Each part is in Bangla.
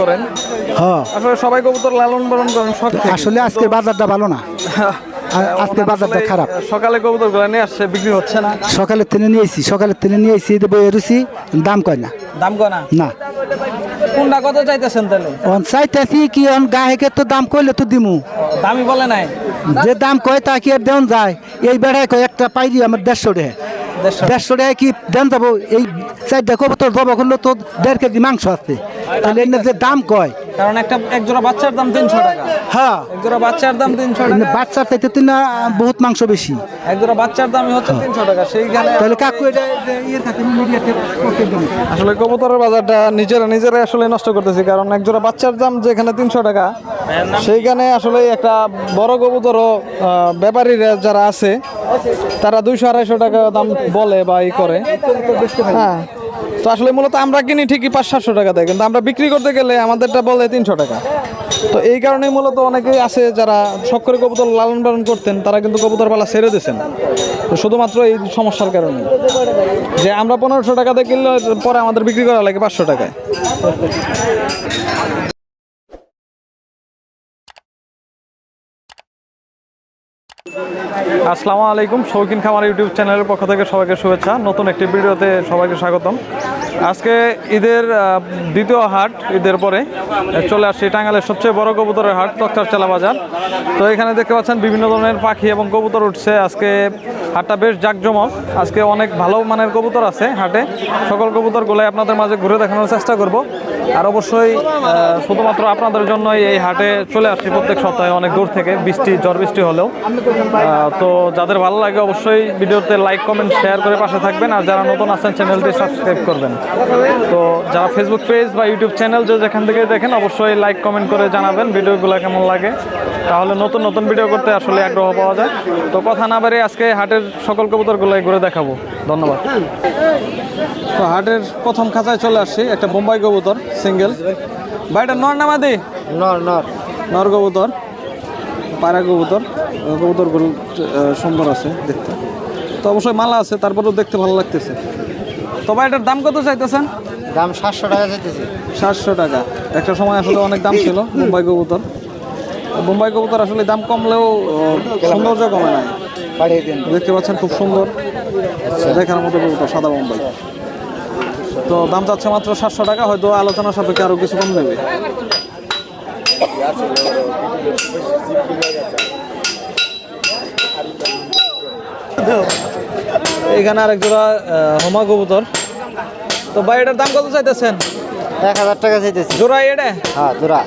করেন? হ্যাঁ। আসলে সবাই কবুতর লালন পালন করেন শখ আসলে আজকের বাজারটা ভালো না। আর আজকের বাজারটা খারাপ। সকালে কবুতরগুলো নিয়ে আসছে বিক্রি হচ্ছে না। সকালে ট্রেনে নিয়েছি সকালে ট্রেনে নিয়েছি বই এরুছি দাম কয় না? দাম কনা না? কোনটা কত চাইতেছেন তাহলে? অন চাইতেছি কি অন গাহেকে তো দাম কইলে তো দিমু। দামি বলে নাই। যে দাম কয় তা কি আর দেন যায়। এই বেড়ায় কয় একটা পাইরি আমার দেড়শো টাকা দেড়শো। টাকায় কি দেন যাব? এই চারটা কবুতর জবা করলে তো দেড় কেজি মাংস আছে। তাহলে এর যে দাম কয়? কারণ একটা এক জোড়া বাচ্চার দাম তিনশো টাকা। হ্যাঁ। এক জোড়া বাচ্চার দাম তিনশো টাকা। বাচ্চার চাইতে তো না বহুত মাংস বেশি। এক জোড়া বাচ্চার দামই হচ্ছে তিনশো টাকা। সেইখানে তাহলে কাকু এটা ইয়ে থাকে মিডিয়াতে? আসলে কবুতরের বাজারটা নিজেরা নিজেরা আসলে নষ্ট করতেছি কারণ এক জোড়া বাচ্চার দাম যেখানে তিনশো টাকা সেইখানে আসলে একটা বড় কবুতরও ব্যাপারীরা যারা আছে তারা দুইশো আড়াইশো টাকা দাম বলে বা ই করে। হ্যাঁ। তো আসলে মূলত আমরা কিনি ঠিকই পাঁচ, সাতশো টাকা দেয়, কিন্তু আমরা বিক্রি করতে গেলে আমাদেরটা বলে তিনশো টাকা। তো এই কারণে মূলত অনেকেই আছে যারা শখ করে কবুতর লালন পালন করতেন, তারা কিন্তু কবুতর পালা ছেড়ে দিয়েছেন। তো শুধুমাত্র এই সমস্যার কারণে। যে আমরা পনেরোশো টাকাতে কিনলে পরে আমাদের বিক্রি করা লাগে পাঁচশো টাকায়। আসসালামু আলাইকুম, শৌখিন খামার ইউটিউব চ্যানেলের পক্ষ থেকে সবাইকে শুভেচ্ছা। নতুন একটি ভিডিওতে সবাইকে স্বাগতম। আজকে ঈদের দ্বিতীয় হাট ঈদের পরে চলে আসছি টাঙ্গালের সবচেয়ে বড় কবুতরের হাট, তক্তার চালা বাজার। তো এখানে দেখতে পাচ্ছেন বিভিন্ন ধরনের পাখি এবং কবুতর উঠছে। আজকে হাটটা বেশ জাঁকজমক। আজকে অনেক ভালো মানের কবুতর আছে হাটে। সকল কবুতরগুলোই আপনাদের মাঝে ঘুরে দেখানোর চেষ্টা করব। আর অবশ্যই শুধুমাত্র আপনাদের জন্যই এই হাটে চলে আসছি প্রত্যেক সপ্তাহে, অনেক দূর থেকে, বৃষ্টি, ঝড় বৃষ্টি হলেও। তো যাদের ভালো লাগে অবশ্যই ভিডিওতে লাইক কমেন্ট শেয়ার করে পাশে থাকবেন, আর যারা নতুন আছেন চ্যানেলটি সাবস্ক্রাইব করবেন। তো যারা ফেসবুক পেজ বা ইউটিউব চ্যানেল যে যেখান থেকে দেখেন, অবশ্যই লাইক কমেন্ট করে জানাবেন ভিডিওগুলো কেমন লাগে। তাহলে নতুন নতুন ভিডিও করতে আসলে আগ্রহ পাওয়া যায়। তো কথা না বাড়িয়ে আজকে হাটের সকল কবুতরগুলো ঘুরে দেখাবো। ধন্যবাদ। তো হাটের প্রথম খাঁচায় চলে আসছি, একটা বোম্বাই কবুতর। সিঙ্গেল। ভাইটা নর নামাদি নর নর। নর কবুতর। পায়রা কবুতর। কবুতরগুলো সুন্দর আছে দেখতে। তো অবশ্যই মালা আছে তারপরেও দেখতে ভালো লাগতেছে। তো ভাই এটার দাম কত চাইতেছেন? দাম সাতশো টাকা চাইতেছি। সাতশো টাকা। একটা সময় আসলে অনেক দাম ছিল মুম্বাই কবুতর। মুম্বাই কবুতর আসলে দাম কমলেও সৌন্দর্য কমে না বাড়িয়ে দিন। দেখতে পাচ্ছেন খুব সুন্দর। দেখার মতো কবুতর সাদা মুম্বাই। তো দাম চাচ্ছে মাত্র সাতশো টাকা হয়তো আলোচনা সাপেক্ষে আরও কিছু কম দেবে। এখানে আরেক জোড়া হোমা কবুতর। তো ভাই এটার দাম কত চাইতেছেন? এক হাজার টাকা চাইতেছি। জোড়া এটা? হ্যাঁ জোড়া।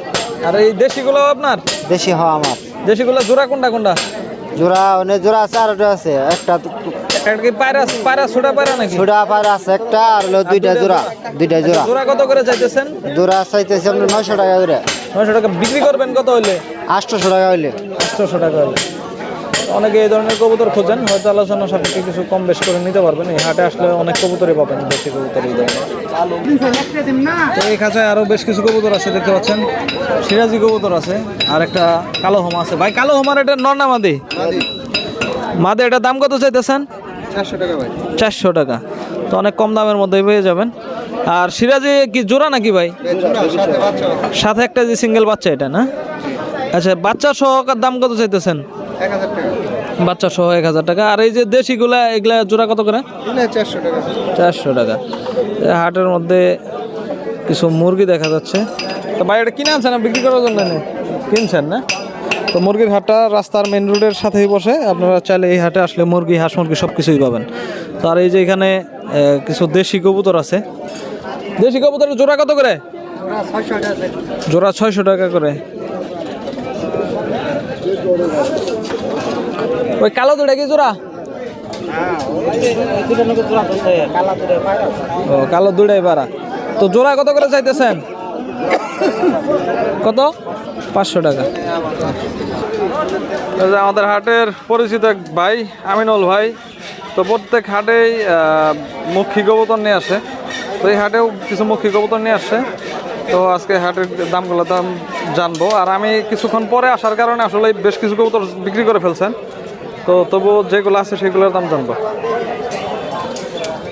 আর এই দেশিগুলো আপনার? দেশি হওয়া আমার। দেশিগুলো জোড়া কোনটা কোনটা? জোড়া অনেক জোড়া আছে আর আছে একটা এটা কি পায়রা পায়রা ছোটা পায়রা নাকি? আছে একটা আর হলো দুইটা জোড়া দুইটা জোড়া। জোড়া কত করে চাইতেছেন? জোড়া চাইতেছি আপনার নয়শো টাকা করে। নয়শো টাকা। বিক্রি করবেন কত হইলে? আটশোশো টাকা হইলে। আটশোশো টাকা হলে অনেকে এই ধরনের কবুতর খোঁজেন হয়তো আলোচনা সাপেক্ষে কিছু কম বেশ করে নিতে পারবেন। এই হাটে আসলে অনেক কবুতরই পাবেন বেশি কবুতর এই ধরনের। এই খাঁচায় আরও বেশ কিছু কবুতর আছে দেখতে পাচ্ছেন। সিরাজি কবুতর আছে আর একটা কালো হোমা আছে। ভাই কালো হোমার এটা নর না মাদি। মাদে এটা দাম কত চাইতেছেন? চারশো টাকা ভাই। চারশো টাকা। তো অনেক কম দামের মধ্যেই পেয়ে যাবেন। আর সিরাজি কি জোড়া নাকি ভাই? সাথে একটা যে সিঙ্গেল বাচ্চা এটা না? আচ্ছা বাচ্চা সহ দাম কত চাইতেছেন? এক হাজার টাকা। বাচ্চা সহ এক হাজার টাকা। আর এই যে দেশিগুলা এগুলা জোড়া কত করে? চারশো টাকা। চারশো টাকা। হাটের মধ্যে কিছু মুরগি দেখা যাচ্ছে। তো ভাই এটা কিনে আনছেন বিক্রি করার জন্য? না? কিনছেন না? তো মুরগির হাটটা রাস্তার মেন রোডের সাথেই বসে। আপনারা চাইলে এই হাটে আসলে মুরগি, হাঁস, মুরগি সব কিছুই পাবেন। তো আর এই যে এখানে কিছু দেশি কবুতর আছে। দেশি কবুতরের জোড়া কত করে? জোড়া ছয়শো টাকা করে। ওই কালো দুটা কি জোড়া? ও, কালো দুটাই পারা তো জোড়া কত করে চাইতেছেন? কত? পাঁচশো টাকা। যে আমাদের হাটের পরিচিত এক ভাই আমিনুল ভাই তো প্রত্যেক হাটেই মক্ষী কবুতর নিয়ে আসে। তো এই হাটেও কিছু মক্ষী কবুতর নিয়ে আসছে তো আজকে হাটের দামগুলো দাম জানব। আর আমি কিছুক্ষণ পরে আসার কারণে আসলে বেশ কিছু কবুতর বিক্রি করে ফেলছেন। তো তবুও যেগুলো আছে সেগুলোর দাম জানব।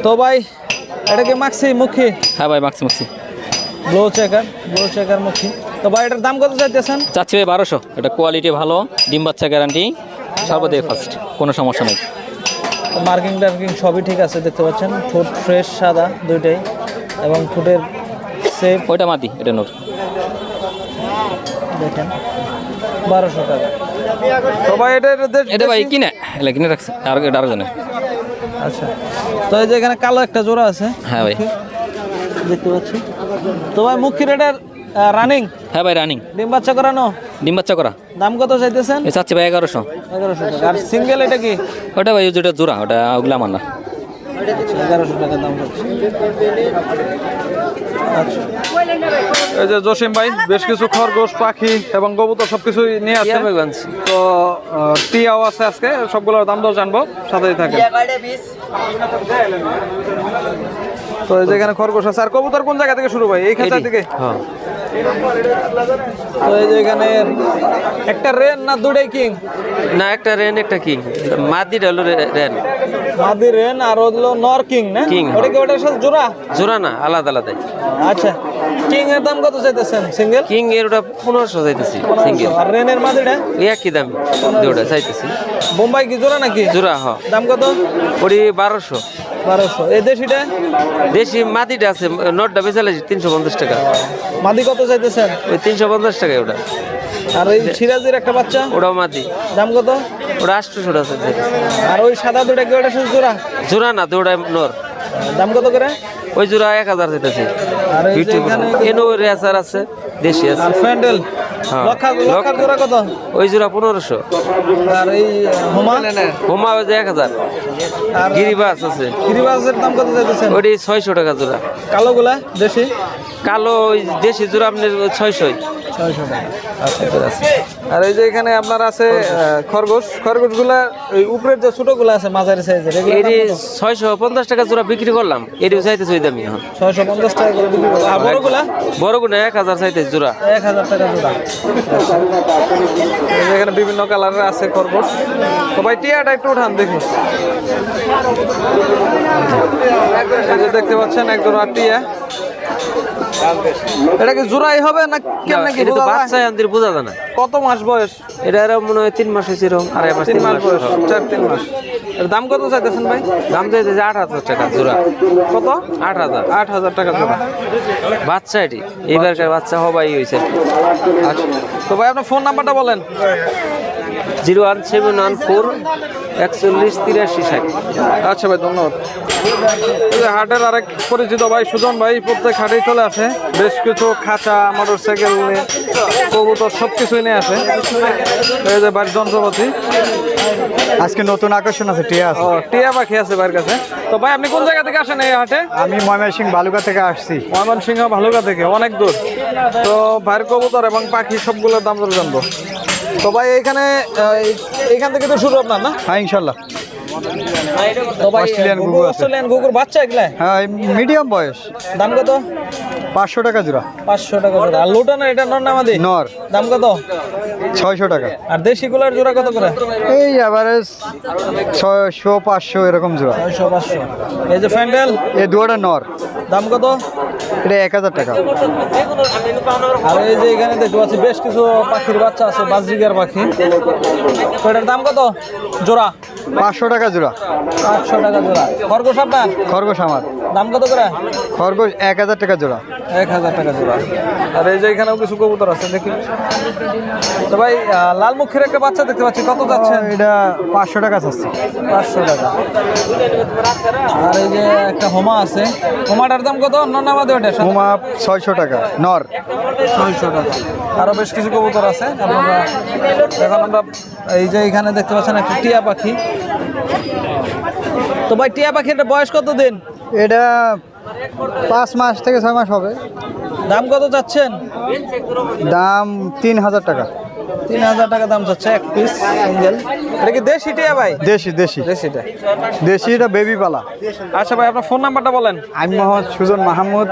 তো ভাই এটা কি মাখছি মুখী? হ্যাঁ ভাই মাক্সি মাক্সি ব্লো চেকার ব্লো চেকার মুখী। তো ভাই এটার দাম কত চাইতেছেন? চাচ্ছি ভাই বারোশো। এটা কোয়ালিটি ভালো ডিম বাচ্চা গ্যারান্টি সর্বদাই ফার্স্ট কোনো সমস্যা নেই। মার্কিং টার্কিং সবই ঠিক আছে দেখতে পাচ্ছেন? ঠোঁট ফ্রেশ সাদা দুইটাই এবং ঠোঁটের সেপ ওইটা মাদি এটা নোট দেখেন বারোশো টাকা। তো ভাই এটা এটা ভাই কিনে এটা কিনে রাখছে আর এটা আরও জানে। আচ্ছা তো এই যে এখানে কালো একটা জোড়া আছে হ্যাঁ ভাই। দেখতে পাচ্ছি। তো ভাই মুখির এটার রানিং হ্যাঁ ভাই রানিং ডিম বাচ্চা করানো? ডিম বাচ্চা করা। দাম কত চাইতেছেন? এ চাচ্ছি ভাই এগারোশো। এগারোশো টাকা। আর সিঙ্গেল এটা কি? ওটা ভাই যেটা জোড়া ওটা ওগুলো আমার না। এগারোশো টাকা দাম আচ্ছা। এই যে জসিম ভাই বেশ কিছু খরগোশ পাখি এবং কবুতর সবকিছুই নিয়ে আছে। তো টিয়াও আছে আজকে সবগুলোর দাম দর জানব সাথেই থাকে তো এই যে এখানে খরগোশ আছে। আর কবুতর কোন জায়গা থেকে শুরু ভাই? এই খাঁচার দিকে? হ্যাঁ। তো এই যে এখানে একটা রেন না দুটাই কিং? না একটা রেন একটা কিং। হলো রে- রেন। মাদি রেন আর হলো নর কিং না? King, ওটা কি ওটার সাথে জোড়া? জোড়া না আলাদা আলাদাই আচ্ছা। কিং এর দাম কত চাইতেছেন? সিঙ্গেল? কিং এর ওটা পনেরোশো চাইতেছি সিঙ্গেল। আর রেনের মাদিটা? দাম দুটা চাইতেছি। বোম্বাই কি জোড়া নাকি? জোড়া হ। দাম কত? ওটি বারোশো। বারোশো। এই দেশিটা? দেশি মাদিটা আছে নটটা বেচালেছি তিনশো পঞ্চাশ টাকা। মাদি কত চাইতেছেন? ওই তিনশো পঞ্চাশ টাকায় ওটা। আর এই সিরাজের একটা বাচ্চা? ওটাও মাদি। দাম কত? ওটা আটশোশো টাকা চাইতেছি আর ওই সাদা দুটা কি ওটা শুধু জোড়া? জোড়া না দুটাই নর। দাম কত করে? ওই জোড়া এক হাজার চাইতেছি। আর এই যে এখানে এনো রেসার আছে দেশি আছে। আর। লক্ষা জোড়া কত? ওই জোড়া পনেরোশো। আর এই হোমা? হোমা এক হাজার। গিরিবাস আছে। গিরিবাসের দাম কত ওটি ছয়শো টাকা জোড়া। কালোগুলা দেশি? কালো ওই দেশি জোড়া আপনার ছয়শোই। ছয়শো টাকা। আচ্ছা আর এই যে এখানে আপনার আছে খরগোশ। খরগোশগুলা ওই উপরের যে ছোটগুলো আছে মাঝারি সাইজের এটি ছয়শো পঞ্চাশ টাকা জোড়া বিক্রি করলাম। এটিও চাইতেছে ওই দামি এখন। ছয়শো পঞ্চাশ টাকা করে বিক্রি করব। আর বড়গুলা? এক হাজার চাইতেছে জোড়া। এক হাজার টাকা জোড়া। এখানে বিভিন্ন কালারের আছে খরগোশ। তো ভাই টিয়াটা একটু উঠান দেখি। দেখতে পাচ্ছেন একজন আর টিয়া। এটা কি জোড়াই হবে না কেমন কি এটা? বাচ্চা আমাদের বোঝা যায় না। কত মাস বয়স? এটা আরও মনে হয় তিন মাস হয়েছে এরকম আড়াই মাস তিন মাস বয়স চার তিন মাস। এর দাম কত চাইতেছেন ভাই? দাম চাইতেছে আট হাজার টাকা জোড়া কত? আট হাজার। আট হাজার টাকা জোড়া বাচ্চা এটি। এইবারকার বাচ্চা হবাই হয়েছে আচ্ছা। তো ভাই আপনার ফোন নাম্বারটা বলেন। Zero one seven one four একচল্লিশ তিরাশি ষাট। আচ্ছা ভাই ধন্যবাদ। এই যে হাটের আরেক পরিচিত ভাই সুজন ভাই প্রত্যেক হাটেই চলে আসে। বেশ কিছু খাঁচা মোটর সাইকেল নিয়ে কবুতর সব কিছুই নিয়ে আসে। এই যে বাড়ির যন্ত্রপাতি। আজকে নতুন আকর্ষণ আছে টিয়া ও টিয়া পাখি আছে ভাইয়ের কাছে। তো ভাই আপনি কোন জায়গা থেকে আসেন এই হাটে? আমি ময়মনসিং বালুকা থেকে আসছি। ময়মনসিংহ ভালুকা থেকে অনেক দূর। তো ভাইয়ের কবুতর এবং পাখি সবগুলোর দাম দর জানব। তো ভাই এখানে এখান এইখান থেকে তো শুরু আপনার না? হ্যাঁ ইনশাল্লাহ। তো ভাই অস্ট্রেলিয়ান গুগুর বাচ্চা এগুলা? হ্যাঁ মিডিয়াম বয়স। দাম কত? পাঁচশো টাকা জোড়া। পাঁচশো টাকা জোড়া। আর লোটা না এটা নর নামাদি নর। দাম কত? ছয়শো টাকা। আর দেশি গুলার জোড়া কত করে? এই অ্যাভারেজ ছয়শো পাঁচশো এরকম জোড়া। ছয়শো পাঁচশো। এই যে ফ্যান্ডেল? এই দুয়াটা নর। দাম কত? এটা এক হাজার টাকা। আর এই যে এখানে দেখতে পাচ্ছি বেশ কিছু পাখির বাচ্চা আছে বাজরিগার পাখি। তো এটার দাম কত? জোড়া? পাঁচশো টাকা জোড়া। আটশো টাকা জোড়া। খরগোশ আপনার? খরগোশ আমার। দাম কত করে? খরগোশ এক হাজার টাকা জোড়া। এক হাজার টাকা জোড়া। আর এই যে এখানেও কিছু কবুতর আছে দেখি। তো ভাই লালমুখের একটা বাচ্চা দেখতে পাচ্ছি কত যাচ্ছেন? এটা পাঁচশো টাকা চাচ্ছি। পাঁচশো টাকা। আর এই যে একটা হোমা আছে হোমাটার দাম কত? নন্নামাদে ওটা হোমা ছয়শো টাকা নর। ছয়শো টাকা। আরও বেশ কিছু কবুতর আছে আপনারা এখন আমরা এই যে এখানে দেখতে পাচ্ছেন একটা টিয়া পাখি। তো ভাই টিয়া পাখির বয়স কত দিন এটা পাঁচ মাস থেকে ছয় মাস হবে। দাম কত চাচ্ছেন? দাম তিন হাজার টাকা। তিন হাজার টাকা দাম চাচ্ছে এক পিস সিঙ্গেল এটা কি দেশি টিয়া ভাই? দেশি দেশি। দেশিটা দেশি এটা বেবি পালা। আচ্ছা ভাই আপনার ফোন নাম্বারটা বলেন। আমি মোহাম্মদ সুজন মাহমুদ।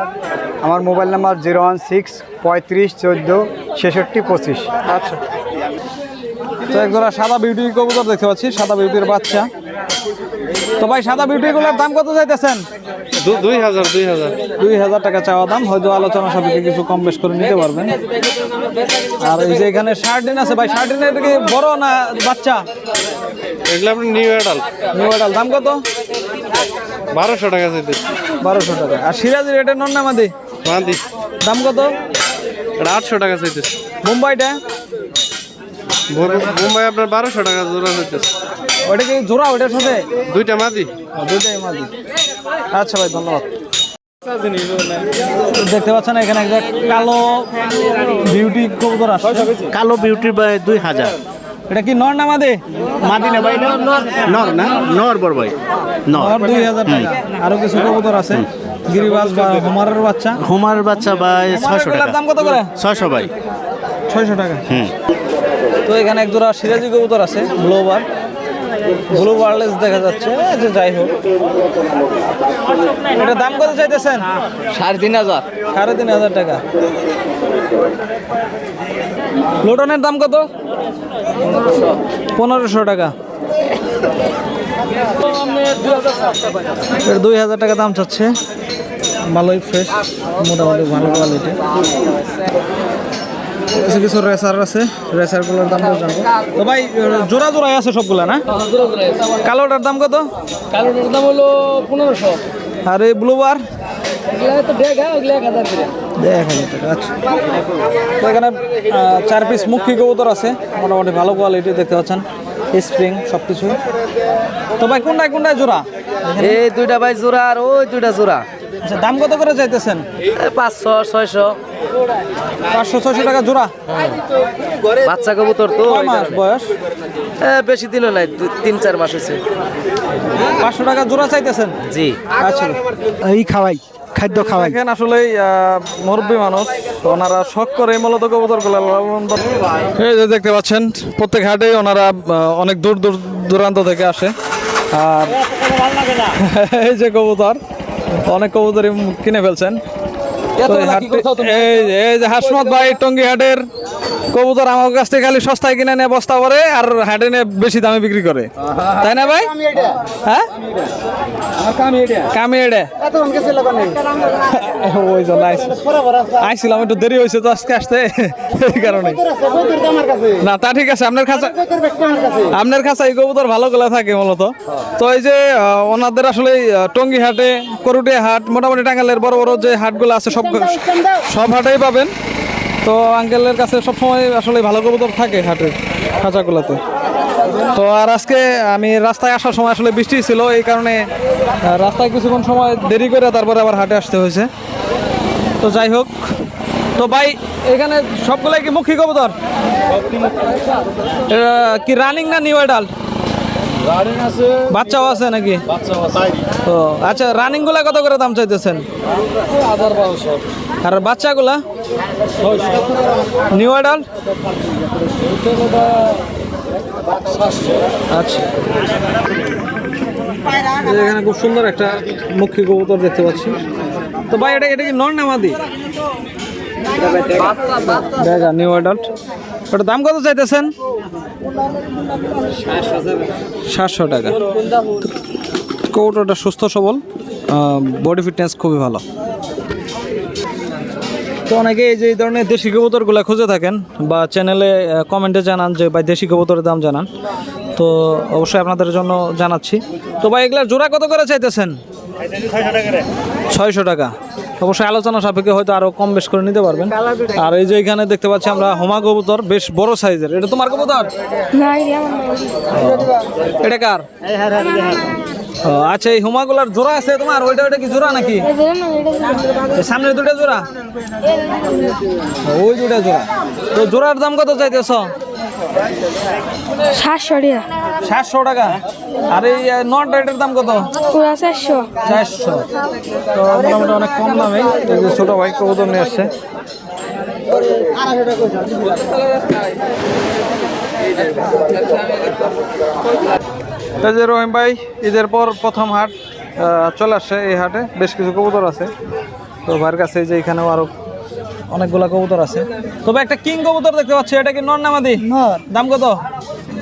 আমার mobile number zero one six পঁয়ত্রিশ চোদ্দ ছেষট্টি পঁচিশ। আচ্ছা। তো একজোড়া সাদা বিউটি কবুতর দেখতে পাচ্ছি সাদা বিউটির বাচ্চা। তো ভাই সাদা বিউটিগুলোর দাম কত চাইতেছেন? দুই হাজার দুই হাজার। দুই হাজার টাকা চাওয়া দাম হয়তো আলোচনা সাপেক্ষে কিছু কম বেশ করে নিতে পারবেন। আর এই যে এখানে শার্টিন আছে ভাই শার্টিন এটা কি বড় না বাচ্চা? এগুলো আপনি নিউ অ্যাডাল নিউ এডাল দাম কত? বারোশো টাকা চাইতে বারোশো টাকা। আর সিরাজি রেটের নন নামাদি মাদি? মাদি। দাম কত? এটা আটশো টাকা চাইতে মুম্বাইটা? মুম্বাই আপনার বারোশো টাকা জোড়া চাইতেছে ওটা কি জোড়া ওটার সাথে? দুইটা মাদি। দুইটাই মাদি। আচ্ছা ভাই ধন্যবাদ। দেখতে পাচ্ছেন এখানে একটা কালো বিউটি কবুতর আছে কালো বিউটি ভাই দুই হাজার। এটা কি নর নামাদি মাদিনা ভাই নর না নর বড় ভাই নর। দুই হাজার টাকা। আরও কিছু কবুতর আছে। গিরিবাজ বা হোমারের বাচ্চা। হুমার বাচ্চা ভাই ছয়শো হোমারের টাকা। দাম কত করে? ছয়শো ভাই। ছয়শো টাকা। হুম। তো এখানে এক জোড়া সিরাজি কবুতর আছে ব্লোবার। ব্লু ওয়ারলেস দেখা যাচ্ছে। যে যাই হোক। এটা দাম কত চাইতেছেন? সাড়ে তিন হাজার। সাড়ে তিন হাজার টাকা। লোটনের দাম কত? পনেরোশো টাকা। দুই হাজার টাকা দাম চাচ্ছে। ভালোই ফ্রেশ মোটামুটি ভালো কোয়ালিটি কিছু কিছু রেসার আছে রেসারগুলোর দাম জানব তো ভাই জোড়া জোড়াই আছে সবগুলা না? কালোটার দাম কত? কালোটার দাম হলো পনেরোশো। আর এই ব্লুবার হ্যাঁ আচ্ছা। তো এখানে চার পিস মুখী কবুতর আছে মোটামুটি ভালো কোয়ালিটি দেখতে পাচ্ছেন। স্প্রিং সব কিছু তো ভাই কোনটায় কোনটায় জোড়া? এই দুইটা ভাই জোড়া আর ওই দুইটা জোড়া। আচ্ছা দাম কত করে চাইতেছেন? পাঁচশো ছয়শো। পাঁচশো ছয়শো টাকা জোড়া। বাচ্চা কবুতর তো মাস বয়স? বেশি দিনও নাই দু- তিন চার মাস হয়েছে। পাঁচশো টাকা জোড়া চাইতেছেন? জি। আচ্ছা। এই খাওয়াই খাদ্য খাওয়াই। দেখেন আসলে মুরব্বী মানুষ। ওনারা শখ করে মূলত কবুতরগুলো লালন পালন এই যে দেখতে পাচ্ছেন প্রত্যেক হাটে ওনারা অনেক দূর দূর দূরান্ত থেকে আসে। আর এই যে কবুতর অনেক কবুতরই কিনে ফেলছেন। এই যে- এই যে হাসমত ভাই টঙ্গি হাটের কবুতর আমার কাছ থেকে খালি সস্তায় কিনে নেয় বস্তা করে আর হাটে নিয়ে বেশি দামে বিক্রি করে। তাই না ভাই? হ্যাঁ? কামি এটা। ওই জন্য একটু দেরি হয়েছে তো আজকে আসতে। এই কারণে। না তা ঠিক আছে আপনার খাঁচা আপনার খাঁচা এই কবুতর ভালো গুলা থাকে মূলত। তো এই যে ওনাদের আসলে আহ, হাটে করুটিয়া হাট মোটামুটি টাঙ্গালের বড় বড় যে হাটগুলো আছে সব সব হাটেই পাবেন। তো আঙ্কেলের কাছে সবসময় আসলে ভালো কবুতর থাকে হাটের খাঁচাগুলোতে। তো আর আজকে আমি রাস্তায় আসার সময় আসলে বৃষ্টি ছিল এই কারণে রাস্তায় কিছুক্ষণ সময় দেরি করে তারপরে আবার হাটে আসতে হয়েছে। তো যাই হোক তো ভাই এখানে সবগুলাই কি মুখী কবুতর? কি রানিং না নিউ এডাল বাচ্চাও আছে নাকি? তো আচ্ছা রানিংগুলা কত করে দাম চাইতেছেন? আর বাচ্চাগুলা? নিউ এডাল আচ্ছা। এখানে খুব সুন্দর একটা মুখী কবুতর দেখতে পাচ্ছি। তো ভাই এটা এটা কি নর নামাদি নিউ অ্যাডাল্ট ওটা দাম কত চাইতেছেন? সাতশো টাকা। কৌটোটা সুস্থ সবল বডি ফিটনেস খুবই ভালো। তো অনেকে এই যে এই ধরনের দেশি কবুতরগুলো খুঁজে থাকেন বা চ্যানেলে কমেন্টে জানান যে ভাই দেশি কবুতরের দাম জানান। তো অবশ্যই আপনাদের জন্য জানাচ্ছি। তো ভাই এগুলার জোড়া কত করে চাইতেছেন? ছয়শো টাকা। অবশ্যই আলোচনা সাপেক্ষে হয়তো আরও কম বেশ করে নিতে পারবেন। আর এই যে এখানে দেখতে পাচ্ছি আমরা হোমা কবুতর বেশ বড় সাইজের এটা তোমার কবুতর? এটা কার? আচ্ছা এই হোমাগুলার জোড়া আছে তোমার? ওইটা ওইটা কি জোড়া নাকি? সামনে দুটো জোড়া। ওই দুটা জোড়া। তো জোড়ার দাম কত চাইতেছ? সাতশো টাকা। সাতশো টাকা? আর এই নট রেটের দাম কত? চারশো। চারশো। তো মোটামুটি অনেক কম দামে ছোট কবুতর নিয়ে আসছে। এই যে রহিম ভাই ঈদের পর প্রথম হাট চলে আসছে এই হাটে। বেশ কিছু কবুতর আছে। তো ভাইয়ের কাছে যে এখানেও আরও অনেকগুলা কবুতর আছে। তবে একটা কিং কবুতর দেখতে পাচ্ছি এটা কি নর নামাদি দাম কত?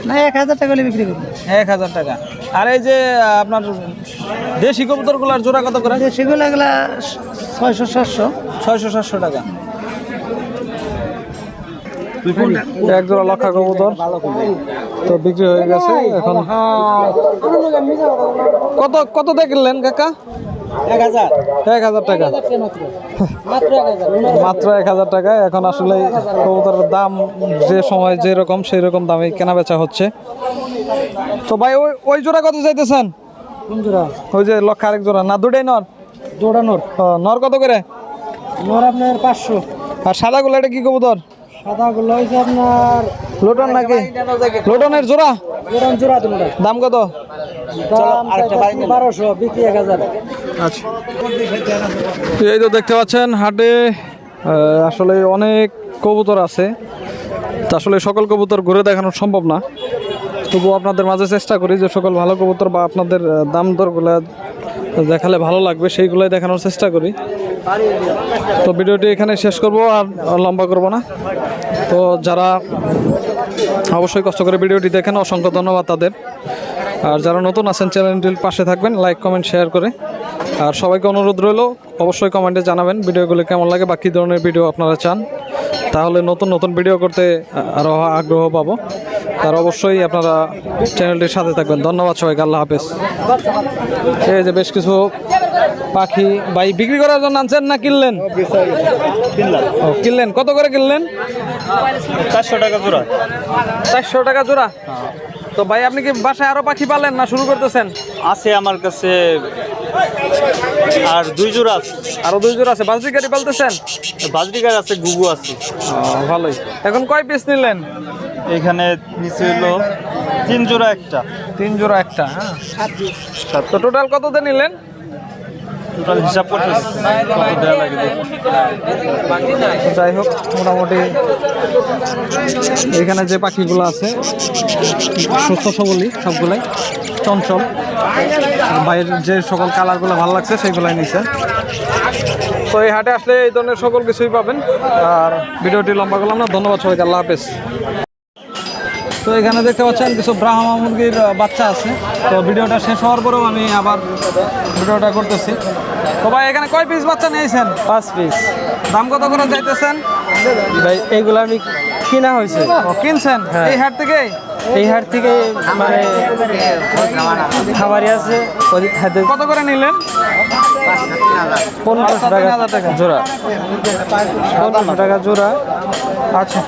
না এক হাজার টাকা হলে বিক্রি করব। এক হাজার টাকা। আর এই যে আপনার দেশি কবুতরগুলোর জোড়া কত করে? এগুলা ছয়শো সাতশো। ছয়শো সাতশো টাকা। এক জোড়া লক্ষা কবুতর। তো বিক্রি হয়ে গেছে এখন কত কত দিয়ে কিনলেন কাকা? এক হাজার টাকা। মাত্র এক হাজার টাকা। এখন আসলে কবুতরের দাম যে সময় যেরকম সেই রকম দামে কেনা বেচা হচ্ছে। তো ভাই ওই ওই জোড়া কত চাইতেছেন? কোন জোড়া ওই যে লক্ষ আরেক জোড়া। না দুটাই নর? দৌড়ানোর ও, নর কত করে? নোর আপনার পাঁচশো। আর সাদাগুলো এটা কি কবুতর? সাদাগুলো হয়েছে আপনার লোটন নাকি? লোটনের জোড়া? জোড়ান জোড়া তোমরা দাম কত? বারোশো বিক্রি এক হাজার। আচ্ছা। এই তো দেখতে পাচ্ছেন হাটে আসলে অনেক কবুতর আছে। তা আসলে সকল কবুতর ঘুরে দেখানো সম্ভব না। তবুও আপনাদের মাঝে চেষ্টা করি যে সকল ভালো কবুতর বা আপনাদের দাম দরগুলো দেখালে ভালো লাগবে সেইগুলোই দেখানোর চেষ্টা করি। তো ভিডিওটি এখানে শেষ করব আর লম্বা করব না। তো যারা অবশ্যই কষ্ট করে ভিডিওটি দেখেন, অসংখ্য ধন্যবাদ তাদের। আর যারা নতুন আছেন, চ্যানেলটির পাশে থাকবেন, লাইক, কমেন্ট, শেয়ার করে। আর সবাইকে অনুরোধ রইল, অবশ্যই কমেন্টে জানাবেন ভিডিওগুলো কেমন লাগে বা কী ধরনের ভিডিও আপনারা চান। তাহলে নতুন নতুন ভিডিও করতে আরও আগ্রহ পাবো। তার অবশ্যই আপনারা চ্যানেলটির সাথে থাকবেন। ধন্যবাদ সবাইকে, আল্লাহ হাফেজ। এই যে বেশ কিছু পাখি ভাই বিক্রি করার জন্য আনছেন না কিনলেন? ও কিনলেন। কত করে কিনলেন? চারশো টাকা জোড়া। চারশো টাকা জোড়া? তো ভাই আপনি কি বাসায় আরও পাখি পালেন না শুরু করতেছেন? আছে আমার কাছে আর দুই জোড়া আছে। আরও দুই জোড়া আছে। বাজরি গাড়ি পালতেছেন? বাজরি গাড়ি আছে গুগু আছে। ভালোই। এখন কয় পিস নিলেন? এখানে নিচে হলো তিন জোড়া একটা। তিন জোড়া একটা হ্যাঁ। তো টোটাল কততে নিলেন? টোটাল হিসাব করতে কত দেওয়া লাগে যাই হোক মোটামুটি এখানে যে পাখিগুলো আছে, সুস্থ সবলই, সবগুলাই চঞ্চল। বাইরের যে সকল কালারগুলো ভালো লাগছে, সেইগুলাই নিছে। তো এই হাটে আসলে এই ধরনের সকল কিছুই পাবেন। আর ভিডিওটি লম্বা করলাম না, ধন্যবাদ সবাইকে, আল্লাহ হাফেজ। তো এখানে দেখতে পাচ্ছেন, কিছু ব্রাহ্মা মুরগির বাচ্চা আছে। তো ভিডিওটা শেষ হওয়ার পরেও আমি আবার ভিডিওটা করতেছি। তো ভাই এখানে কয় পিস বাচ্চা নিয়েছেন? পাঁচ পিস দাম কত করে যাইতেছেন? ভাই এইগুলো আমি কিনা হয়েছে। কিনছেন? এই হাট থেকে এই হাট থেকে মানে খামারি আছে কত করে নিলেন? পনেরোশো টাকা টাকা। জোড়া। পনেরোশো টাকা জোড়া। আচ্ছা।